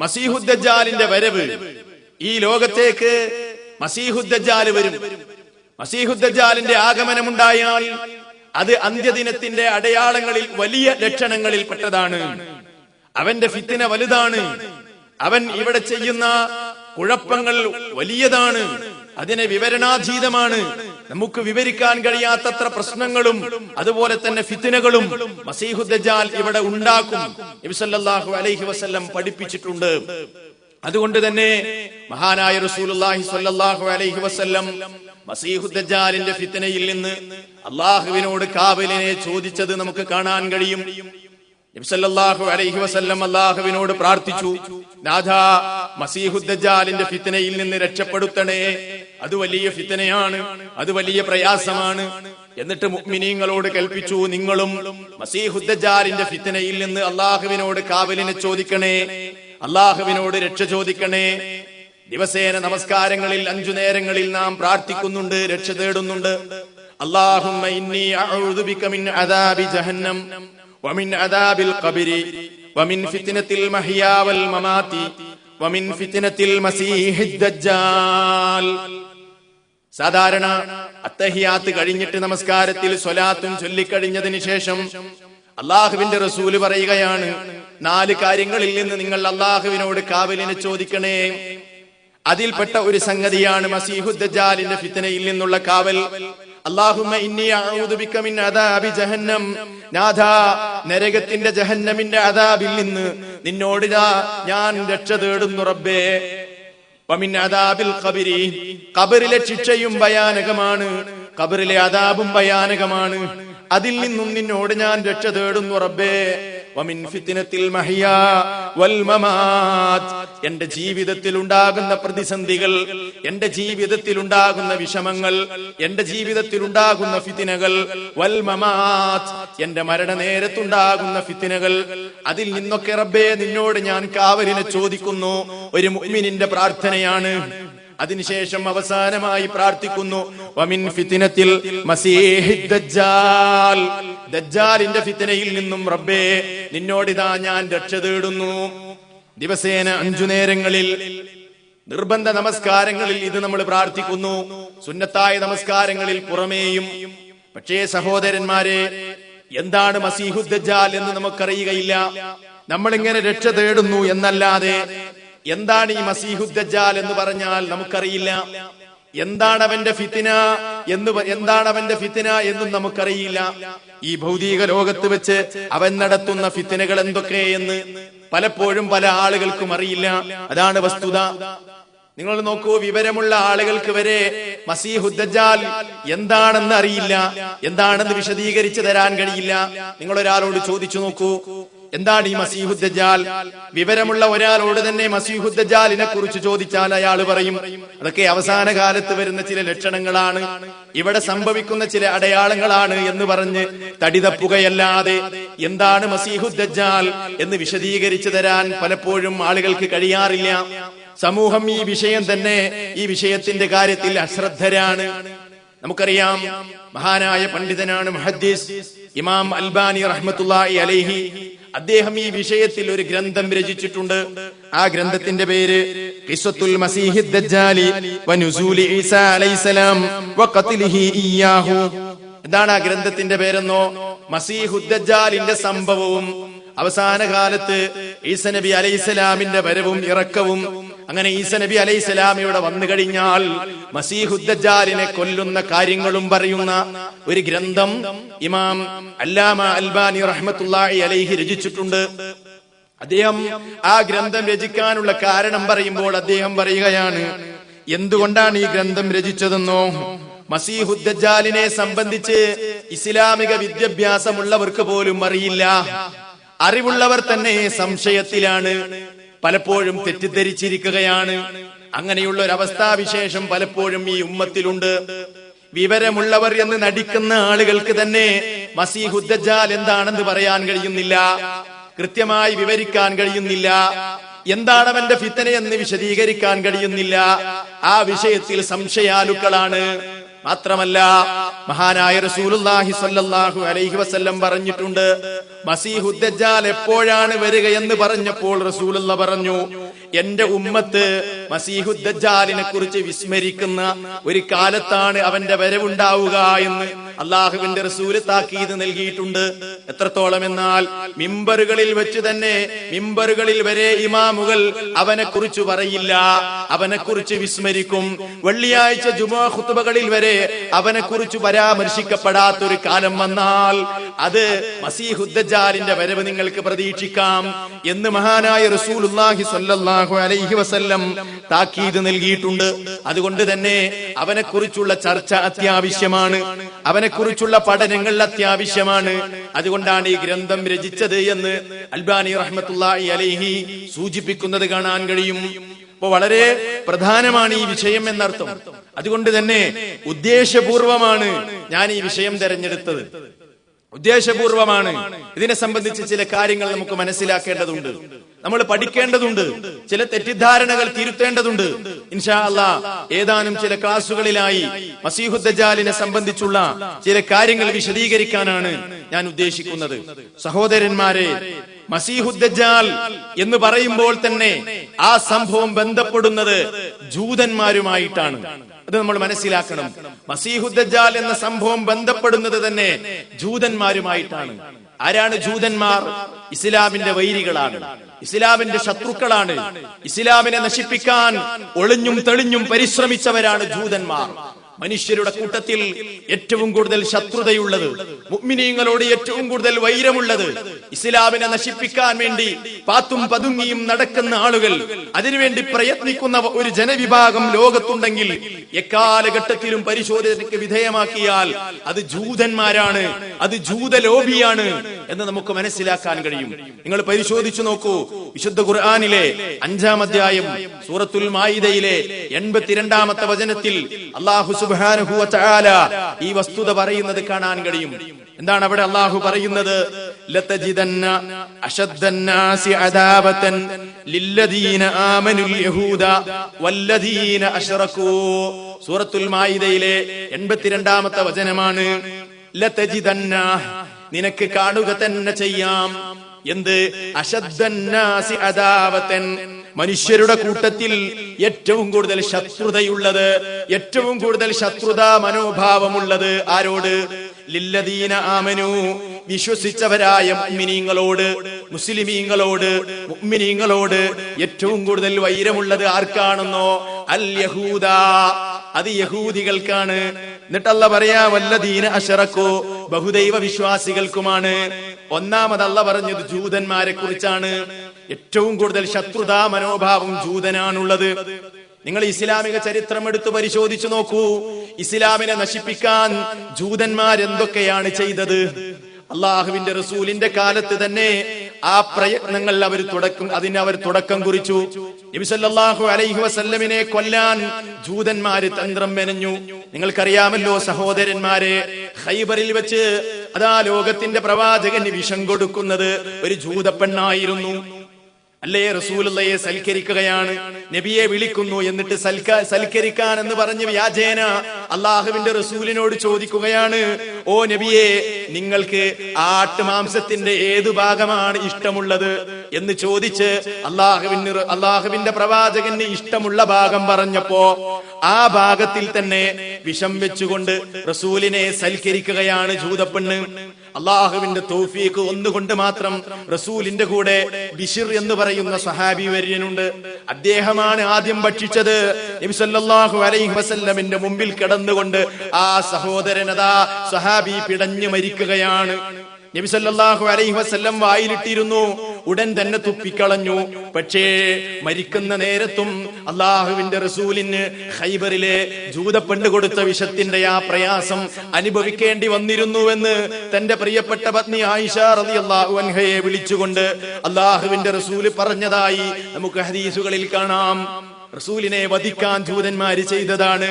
മസീഹുദ്ദജാലിന്റെ വരവ്. ഈ ലോകത്തേക്ക് മസീഹുദ്ദജാൽ വരും. മസീഹുദ്ദജാലിന്റെ ആഗമനമുണ്ടായാൽ അത് അന്ത്യദിനത്തിന്റെ അടയാളങ്ങളിൽ വലിയ ലക്ഷണങ്ങളിൽ പെട്ടതാണ്. അവന്റെ ഫിത്തിന വലുതാണ്. അവൻ ഇവിടെ ചെയ്യുന്ന കുഴപ്പങ്ങൾ വലിയതാണ്. അതിനെ വിവരണാതീതമാണ്. നമുക്ക് വിവരിക്കാൻ കഴിയാത്തത്ര പ്രശ്നങ്ങളും അതുപോലെ തന്നെ ഫിത്തിനകളും മസീഹുദ്ദജാൽ ഇവിടെ ഉണ്ടാക്കും. നബിസല്ലാഹു അലൈഹി വസ്ല്ലം പഠിപ്പിച്ചിട്ടുണ്ട്. അതുകൊണ്ട് തന്നെ മഹാനായ റസൂലുള്ളാഹി സ്വല്ലല്ലാഹു അലൈഹി വസല്ലം മസീഹുദ്ദജാലിന്റെ ഫിത്തനയിൽ നിന്ന് അള്ളാഹുവിനോട് കാവലിനെ ചോദിച്ചത് നമുക്ക് കാണാൻ കഴിയും. നബിസല്ലാഹു അലൈഹി വസല്ലം അള്ളാഹുവിനോട് പ്രാർത്ഥിച്ചു. നാഥ മസീഹുദ്ദജാലിന്റെ ഫിത്തനയിൽ നിന്ന് രക്ഷപ്പെടുത്തണേ. അത് വലിയ ഫിത്തനയാണ് അത് വലിയ പ്രയാസമാണ്. എന്നിട്ട് മുഅ്മിനീങ്ങളോട് കൽപ്പിച്ചു നിങ്ങളും മസീഹുദ്ദജാലിന്റെ ഫിത്തനയിൽ നിന്ന് അള്ളാഹുവിനോട് കാവലിനെ ചോദിക്കണേ അള്ളാഹുവിനോട് രക്ഷ ചോദിക്കണേ. ദിവസേന നമസ്കാരങ്ങളിൽ അഞ്ചു നേരങ്ങളിൽ നാം പ്രാർത്ഥിക്കുന്നുണ്ട് രക്ഷ തേടുന്നുണ്ട്. അള്ളാഹുമ്മ ഇന്നി അഊദു ബിക മിൻ അദാബി ജഹന്നം വമിൻ അദാബിൽ വമിൻ ഫിത്നത്തിൽ വൽ മമാതി വമിൻ ഫിത്നത്തിൽ ദജ്ജാൽ. സാധാരണ അത്തഹിയാത്ത് കഴിഞ്ഞിട്ട് നമസ്കാരത്തിൽ സ്വലാത്തും ചൊല്ലിക്കഴിഞ്ഞതിന് ശേഷം അള്ളാഹുവിന്റെ റസൂൽ പറയുകയാണ് നാല് കാര്യങ്ങളിൽ നിന്ന് നിങ്ങൾ അള്ളാഹുവിനോട് കാവലിനെ ചോദിക്കണേ. അതിൽപ്പെട്ട ഒരു സംഗതിയാണ് മസീഹുദ്ദാലിന്റെ ഫിത്തനയിൽ നിന്നുള്ള കാവൽ. നരകത്തിന്റെ ജഹന്നമിന്റെ അദാബിൽ നിന്ന് നിന്നോട് ഞാൻ രക്ഷ തേടുന്നു റബ്ബേ. ഖബറിലെ ശിക്ഷയും ഭയാനകമാണ്. കബറിലെ അദാബും ഭയാനകമാണ്. അതിൽ നിന്നും നിന്നോട് ഞാൻ രക്ഷ തേടുന്നു റബ്ബേ. എന്റെ ജീവിതത്തിൽ ഉണ്ടാകുന്ന പ്രതിസന്ധികൾ എന്റെ ജീവിതത്തിൽ ഉണ്ടാകുന്ന വിഷമങ്ങൾ എന്റെ ജീവിതത്തിൽ ഉണ്ടാകുന്ന ഫിത്തിനകൾ വൽമമാത് എന്റെ മരണ നേരത്തുണ്ടാകുന്ന ഫിത്തിനകൾ അതിൽ നിന്നൊക്കെ റബ്ബേ നിന്നോട് ഞാൻ കാവലിനെ ചോദിക്കുന്നു. ഒരു മുഅ്മിനിന്റെ പ്രാർത്ഥനയാണ്. അതിനുശേഷം അവസാനമായി പ്രാർത്ഥിക്കുന്നു. വമിൻ ഫിത്തിനത്തിൽ മസീഹിദ് ദജ്ജാൽ. ദജ്ജാലിന്റെ ഫിത്തനയിൽ നിന്നും റബ്ബേ നിന്നോടിതാ ഞാൻ രക്ഷ തേടുന്നു. ദിവസേന അഞ്ചു നേരങ്ങളിൽ നിർബന്ധ നമസ്കാരങ്ങളിൽ ഇത് നമ്മൾ പ്രാർത്ഥിക്കുന്നു. സുന്നത്തായ നമസ്കാരങ്ങളിൽ പുറമേയും. പക്ഷേ സഹോദരന്മാരെ എന്താണ് മസീഹുദ്ദജാൽ എന്ന് നമുക്കറിയുകയില്ല. നമ്മളിങ്ങനെ രക്ഷ തേടുന്നു എന്നല്ലാതെ എന്താണ് ഈ മസീഹുദ്ദജാൽ എന്ന് പറഞ്ഞാൽ നമുക്കറിയില്ല. എന്താണ് അവന്റെ ഫിത്തിന എന്ന് എന്താണ് അവന്റെ ഫിത്തിന എന്നും നമുക്കറിയില്ല. ഈ ഭൗതിക ലോകത്ത് വെച്ച് അവൻ നടത്തുന്ന ഫിത്തിനകൾ എന്തൊക്കെയെന്ന് പലപ്പോഴും പല ആളുകൾക്കും അറിയില്ല. അതാണ് വസ്തുത. നിങ്ങൾ നോക്കൂ വിവരമുള്ള ആളുകൾക്ക് വരെ മസീഹുദ്ദജാൽ എന്താണെന്ന് അറിയില്ല. എന്താണെന്ന് വിശദീകരിച്ചു തരാൻ കഴിയില്ല. നിങ്ങൾ ഒരാളോട് ചോദിച്ചു നോക്കൂ. എന്താണ് ഈ മസീഹുദ്ദജാൽ? വിവരമുള്ള ഒരാളോട് തന്നെ മസീഹുദ്ദജാലിനെ കുറിച്ച് ചോദിച്ചാൽ അയാൾ പറയും അതൊക്കെ അവസാന കാലത്ത് വരുന്ന ചില ലക്ഷണങ്ങളാണ്. ഇവിടെ സംഭവിക്കുന്ന ചില അടയാളങ്ങളാണ് എന്ന് പറഞ്ഞ് തടിതപ്പുകയല്ലാതെ എന്താണ് മസീഹുദ്ദജാൽ എന്ന് വിശദീകരിച്ചു തരാൻ പലപ്പോഴും ആളുകൾക്ക് കഴിയാറില്ല. സമൂഹം ഈ വിഷയം തന്നെ ഈ വിഷയത്തിന്റെ കാര്യത്തിൽ അശ്രദ്ധരാണ്. നമുക്കറിയാം മഹാനായ പണ്ഡിതനാണ് മഹദ്ദീസ്. ഇമാം അൽബാനി റഹ്മത്തുള്ളാഹി അലൈഹി അദ്ദേഹം ഈ വിഷയത്തിൽ ഒരു ഗ്രന്ഥം രചിച്ചിട്ടുണ്ട്. ആ ഗ്രന്ഥത്തിന്റെ പേര് ഖിസ്സത്തുൽ മസീഹിദ് ദജ്ജാലി വനുസൂലി ഈസാ അലൈഹിസ്സലാം വഖത്ലിഹി ഇയ്യാഹു. എന്താണ് ആ ഗ്രന്ഥത്തിന്റെ പേരെന്നോ? മസീഹുദ്ദജാലിന്റെ സംഭവവും അവസാന കാലത്ത് ഈസ നബി അലൈഹിസ്സലാമിന്റെ വരവും ഇറക്കവും അങ്ങനെ ഈസ നബി അലൈഹി ഇവിടെ വന്നു കഴിഞ്ഞാൽ മസീഹുദ്ദാലിനെ കൊല്ലുന്ന കാര്യങ്ങളും പറയുന്ന ഒരു ഗ്രന്ഥം ഇമാം അല്ലാമ അൽബാനി റഹ്മത്തുള്ളാഹി അലൈഹി രചിച്ചിട്ടുണ്ട്. അദ്ദേഹം ആ ഗ്രന്ഥം രചിക്കാനുള്ള കാരണം പറയുമ്പോൾ അദ്ദേഹം പറയുകയാണ് എന്തുകൊണ്ടാണ് ഈ ഗ്രന്ഥം രചിച്ചതെന്നോ? മസീഹുദ്ദാലിനെ സംബന്ധിച്ച് ഇസ്ലാമിക വിദ്യാഭ്യാസമുള്ളവർക്ക് പോലും അറിയില്ല. അറിവുള്ളവർ തന്നെ സംശയത്തിലാണ്. പലപ്പോഴും തെറ്റിദ്ധരിച്ചിരിക്കുകയാണ്. അങ്ങനെയുള്ള ഒരു അവസ്ഥാവിശേഷം പലപ്പോഴും ഈ ഉമ്മത്തിലുണ്ട്. വിവരമുള്ളവർ എന്ന് നടിക്കുന്ന ആളുകൾക്ക് തന്നെ മസീഹുദ്ദജാൽ എന്താണെന്ന് പറയാൻ കഴിയുന്നില്ല. കൃത്യമായി വിവരിക്കാൻ കഴിയുന്നില്ല. എന്താണ് അവന്റെ ഫിത്തന എന്ന് വിശദീകരിക്കാൻ കഴിയുന്നില്ല. ആ വിഷയത്തിൽ സംശയാലുക്കളാണ്. മാത്രമല്ല മഹാനായ റസൂലുല്ലാഹി സല്ലല്ലാഹു അലൈഹി വസല്ലം പറഞ്ഞിട്ടുണ്ട് മസീഹുദ്ദജാൽ എപ്പോഴാണ് വരിക എന്ന് പറഞ്ഞപ്പോൾ റസൂലുള്ള പറഞ്ഞു എന്റെ ഉമ്മത്ത് മസീഹുദ്ദജാലിനെ കുറിച്ച് വിസ്മരിക്കുന്ന ഒരു കാലത്താണ് അവന്റെ വരവുണ്ടാവുക എന്ന് അള്ളാഹുവിന്റെ റസൂൽ താക്കീത് നൽകിയിട്ടുണ്ട്. എത്രത്തോളം എന്നാൽ മിമ്പറുകളിൽ വെച്ച് തന്നെ മിമ്പറുകളിൽ വരെ ഇമാമുകൾ അവനെ കുറിച്ച് പറയില്ല അവനെ കുറിച്ച് വിസ്മരിക്കും. വെള്ളിയാഴ്ച ജുമാ ഹുത്തുബകളിൽ വരെ അവനെ കുറിച്ച് പരാമർശിക്കപ്പെടാത്ത ഒരു കാലം വന്നാൽ അത് മസീഹുദ്ദാലിന്റെ വരവ് നിങ്ങൾക്ക് പ്രതീക്ഷിക്കാം എന്ന് മഹാനായ സ്വല്ലല്ലാഹു അലൈഹി വസല്ലം താക്കീത് നൽകിയിട്ടുണ്ട്. അതുകൊണ്ട് തന്നെ അവനെ കുറിച്ചുള്ള ചർച്ച അത്യാവശ്യമാണ്. അവനെ കുറിച്ചുള്ള പഠനങ്ങൾ അത്യാവശ്യമാണ്. അതുകൊണ്ടാണ് ഈ ഗ്രന്ഥം രചിച്ചത് എന്ന് അൽബാനി റഹ്മത്തുള്ളാഹി അലൈഹി സൂചിപ്പിക്കുന്നത് കാണാൻ കഴിയും. അപ്പൊ വളരെ പ്രധാനമാണ് ഈ വിഷയം എന്നർത്ഥം. അതുകൊണ്ട് തന്നെ ഉദ്ദേശപൂർവമാണ് ഞാൻ ഈ വിഷയം തെരഞ്ഞെടുത്തത്. ഉദ്ദേശപൂർവമാണ്. ഇതിനെ സംബന്ധിച്ച് ചില കാര്യങ്ങൾ നമുക്ക് മനസ്സിലാക്കേണ്ടതുണ്ട്. നമ്മൾ പഠിക്കേണ്ടതുണ്ട്. ചില തെറ്റിദ്ധാരണകൾ തിരുത്തേണ്ടതുണ്ട്. ഇൻഷാ അല്ല ഏതാനും ചില ക്ലാസുകളിലായി മസീഹുദ്ദജാലിനെ സംബന്ധിച്ചുള്ള ചില കാര്യങ്ങൾ വിശദീകരിക്കാനാണ് ഞാൻ ഉദ്ദേശിക്കുന്നത്. സഹോദരന്മാരെ മസീഹുദ്ദജാൽ എന്ന് പറയുമ്പോൾ തന്നെ ആ സംഭവം ബന്ധപ്പെടുന്നത് ജൂതന്മാരുമായിട്ടാണ്. അത് നമ്മൾ മനസ്സിലാക്കണം. മസീഹുദ്ദജാൽ എന്ന സംഭവം ബന്ധപ്പെടുന്നത് തന്നെ ജൂതന്മാരുമായിട്ടാണ്. ആരാണ് ജൂതന്മാർ? ഇസ്ലാമിന്റെ വൈരികളാണ്. ഇസ്ലാമിന്റെ ശത്രുക്കളാണ്. ഇസ്ലാമിനെ നശിപ്പിക്കാൻ ഒളിഞ്ഞും തെളിഞ്ഞും പരിശ്രമിച്ചവരാണ് ജൂതന്മാർ. മനുഷ്യരുടെ കൂട്ടത്തിൽ ഏറ്റവും കൂടുതൽ ശത്രുതയുള്ളത് മുഗ്മിനീങ്ങളോട് ഏറ്റവും കൂടുതൽ വൈരമുള്ളത് ഇസ്ലാമിനെ നശിപ്പിക്കാൻ വേണ്ടി പാത്തും പതുങ്ങിയും നടക്കുന്ന ആളുകൾ അതിനുവേണ്ടി പ്രയത്നിക്കുന്ന ഒരു ജനവിഭാഗം ലോകത്തുണ്ടെങ്കിൽ എക്കാലഘട്ടത്തിലും പരിശോധനയ്ക്ക് വിധേയമാക്കിയാൽ അത് ജൂതന്മാരാണ് അത് ജൂതലോബിയാണ് എന്ന് നമുക്ക് മനസ്സിലാക്കാൻ കഴിയും. നിങ്ങൾ പരിശോധിച്ചു നോക്കൂ. വിശുദ്ധ ഖുർആാനിലെ അഞ്ചാം അധ്യായം സൂറത്തുൽ മായിദയിലെ എൺപത്തിരണ്ടാമത്തെ വചനത്തിൽ അള്ളാഹു വതആല ഈ വസ്തുത പറയുന്നത് കാണാൻ കഴിയും. എന്താണ് അവിടെ അള്ളാഹു പറയുന്നത്? സൂറത്തുൽ മായിദയിലെ എൺപത്തിരണ്ടാമത്തെ വചനമാണ് ലതജിദന്ന നിനക്ക് കാണുക തന്നെ ചെയ്യാം. എന്ത്? അശദ്ധന്നാസി അദാവത്തൻ മനുഷ്യരുടെ കൂട്ടത്തിൽ ഏറ്റവും കൂടുതൽ ശത്രുതയുള്ളത് ഏറ്റവും കൂടുതൽ ശത്രുതാ മനോഭാവമുള്ളത് ആരോട്? ലില്ലദീന ആമനു. വിശ്വസിച്ചവരായ മുഅ്മിനീങ്ങളോട് മുസ്ലിമീങ്ങളോട് മുഅ്മിനീങ്ങളോട് ഏറ്റവും കൂടുതൽ വൈരമുള്ളത് ആർക്കാണെന്നോ? അൽ യഹൂദ. അത് യഹൂദികൾക്കാണ്. എന്നിട്ടല്ല പറയാ വല്ലദീന അഷറക്കോ ബഹുദൈവ വിശ്വാസികൾക്കുമാണ്. ഒന്നാമതല്ല പറഞ്ഞത് ജൂതന്മാരെ കുറിച്ചാണ്. ഏറ്റവും കൂടുതൽ ശത്രുതാ മനോഭാവം ജൂതനാണുള്ളത്. നിങ്ങൾ ഇസ്ലാമിക ചരിത്രം എടുത്ത് പരിശോധിച്ചു നോക്കൂ. ഇസ്ലാമിനെ നശിപ്പിക്കാൻ ജൂതന്മാരെന്തൊക്കെയാണ് ചെയ്തത്? അള്ളാഹുവിന്റെ റസൂലിന്റെ കാലത്ത് തന്നെ ആ പ്രയത്നങ്ങൾ അവർ തുടക്കം അതിന് അവർ തുടക്കം കുറിച്ചു. നബിസല്ലാഹു അലൈഹി വസല്ലമിനെ കൊല്ലാൻ ജൂതന്മാര് തന്ത്രം മെനഞ്ഞു. നിങ്ങൾക്കറിയാമല്ലോ സഹോദരന്മാരെ ഹൈബറിൽ വെച്ച് അതാ ലോകത്തിന്റെ പ്രവാചകന് വിഷം കൊടുക്കുന്നത് ഒരു ജൂതപ്പെണ്ണായിരുന്നു. അല്ലേ റസൂലുള്ളയെ സൽക്കരിക്കുകയാണ്. നബിയെ വിളിക്കുന്നു എന്നിട്ട് സൽക്ക സൽക്കരിക്കാൻ എന്ന് പറഞ്ഞ് വ്യാജേന അള്ളാഹുവിന്റെ റസൂലിനോട് ചോദിക്കുകയാണ് ഓ നബിയെ നിങ്ങൾക്ക് ആട്ടുമാംസത്തിന്റെ ഏതു ഭാഗമാണ് ഇഷ്ടമുള്ളത്? എന്ന് ചോദിച്ച് അള്ളാഹുവിന് അള്ളാഹുവിന്റെ പ്രവാചകന് ഇഷ്ടമുള്ള ഭാഗം പറഞ്ഞപ്പോ ആ ഭാഗത്തിൽ തന്നെ വിഷം വെച്ചുകൊണ്ട് റസൂലിനെ സൽക്കരിക്കുകയാണ് ജൂതപ്പെണ്ണ്. അള്ളാഹുവിന്റെ തൗഫീഖ് ഒന്നുകൊണ്ട് മാത്രം റസൂലിന്റെ കൂടെ ബിഷിർ എന്ന് പറയുന്ന സഹാബി വര്യനുണ്ട് അദ്ദേഹമാണ് ആദ്യം ഭക്ഷിച്ചത്. അലൈഹി വസല്ലമിന്റെ മുമ്പിൽ കിടന്നുകൊണ്ട് ആ സഹോദരനതാ സഹാബി പിടഞ്ഞു മരിക്കുകയാണ്. നബി സല്ലല്ലാഹു അലൈഹി വസല്ലം വായിലിട്ടിരുന്നു. ഉടൻ തന്നെ തുപ്പിക്കളഞ്ഞു. പക്ഷേ മരിക്കുന്ന നേരത്തും അള്ളാഹുവിന്റെ റസൂലിന് ഹൈബറിലെ ജൂതപ്പെണ്ണ് കൊടുത്ത വിഷത്തിന്റെ ആ പ്രയാസം അനുഭവിക്കേണ്ടി വന്നിരുന്നുവെന്ന് തന്റെ പ്രിയപ്പെട്ട പത്നി ആയിഷ അള്ളാഹു അൻഹയെ വിളിച്ചുകൊണ്ട് അള്ളാഹുവിന്റെ റസൂൽ പറഞ്ഞതായി നമുക്ക് ഹദീസുകളിൽ കാണാം. റസൂലിനെ വധിക്കാൻ ജൂതന്മാര് ചെയ്തതാണ്.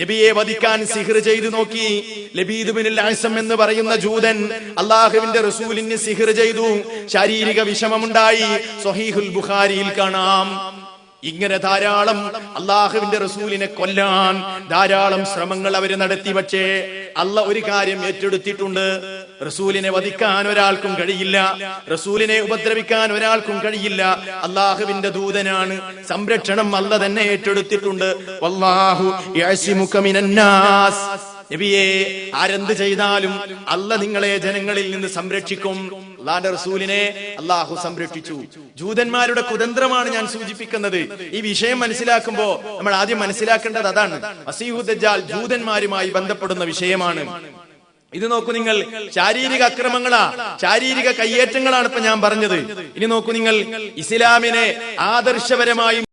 നബിയെ വധിക്കാൻ സിഹർ ചെയ്തു നോക്കി. ലബീദ് ബിൻ ആസം എന്ന് പറയുന്ന ജൂതൻ അള്ളാഹുവിന്റെ റസൂലിന് സിഹർ ചെയ്തു. ശാരീരിക വിഷമമുണ്ടായി. സൊഹീഹുൽ ബുഖാരിയിൽ കാണാം. ഇങ്ങനെ ധാരാളം അള്ളാഹുവിന്റെ റസൂലിനെ കൊല്ലാൻ ധാരാളം ശ്രമങ്ങൾ അവർ നടത്തി. പക്ഷേ അല്ല ഒരു കാര്യം ഏറ്റെടുത്തിട്ടുണ്ട്. റസൂലിനെ വധിക്കാൻ ഒരാൾക്കും കഴിയില്ല. റസൂലിനെ ഉപദ്രവിക്കാൻ ഒരാൾക്കും കഴിയില്ല. അള്ളാഹുവിന്റെ ദൂതനാണ്. സംരക്ഷണം അല്ല തന്നെ ഏറ്റെടുത്തിട്ടുണ്ട്. വല്ലാഹു ആരെന്ത് ചെയ്താലും അല്ല നിങ്ങളെ ജനങ്ങളിൽ നിന്ന് സംരക്ഷിക്കും. അള്ളാന്റെ റസൂലിനെ അള്ളാഹു സംരക്ഷിച്ചു. ജൂതന്മാരുടെ കുതന്ത്രമാണ് ഞാൻ സൂചിപ്പിക്കുന്നത്. ഈ വിഷയം മനസ്സിലാക്കുമ്പോ നമ്മൾ ആദ്യം മനസ്സിലാക്കേണ്ടത് അതാണ്. ജൂതന്മാരുമായി ബന്ധപ്പെടുന്ന വിഷയമാണ്. ഇത് നോക്കൂ നിങ്ങൾ ശാരീരിക അക്രമങ്ങളാ ശാരീരിക കയ്യേറ്റങ്ങളാണ് ഇപ്പൊ ഞാൻ പറഞ്ഞത്. ഇനി നോക്കൂ നിങ്ങൾ ഇസ്ലാമിനെ ആദർശപരമായി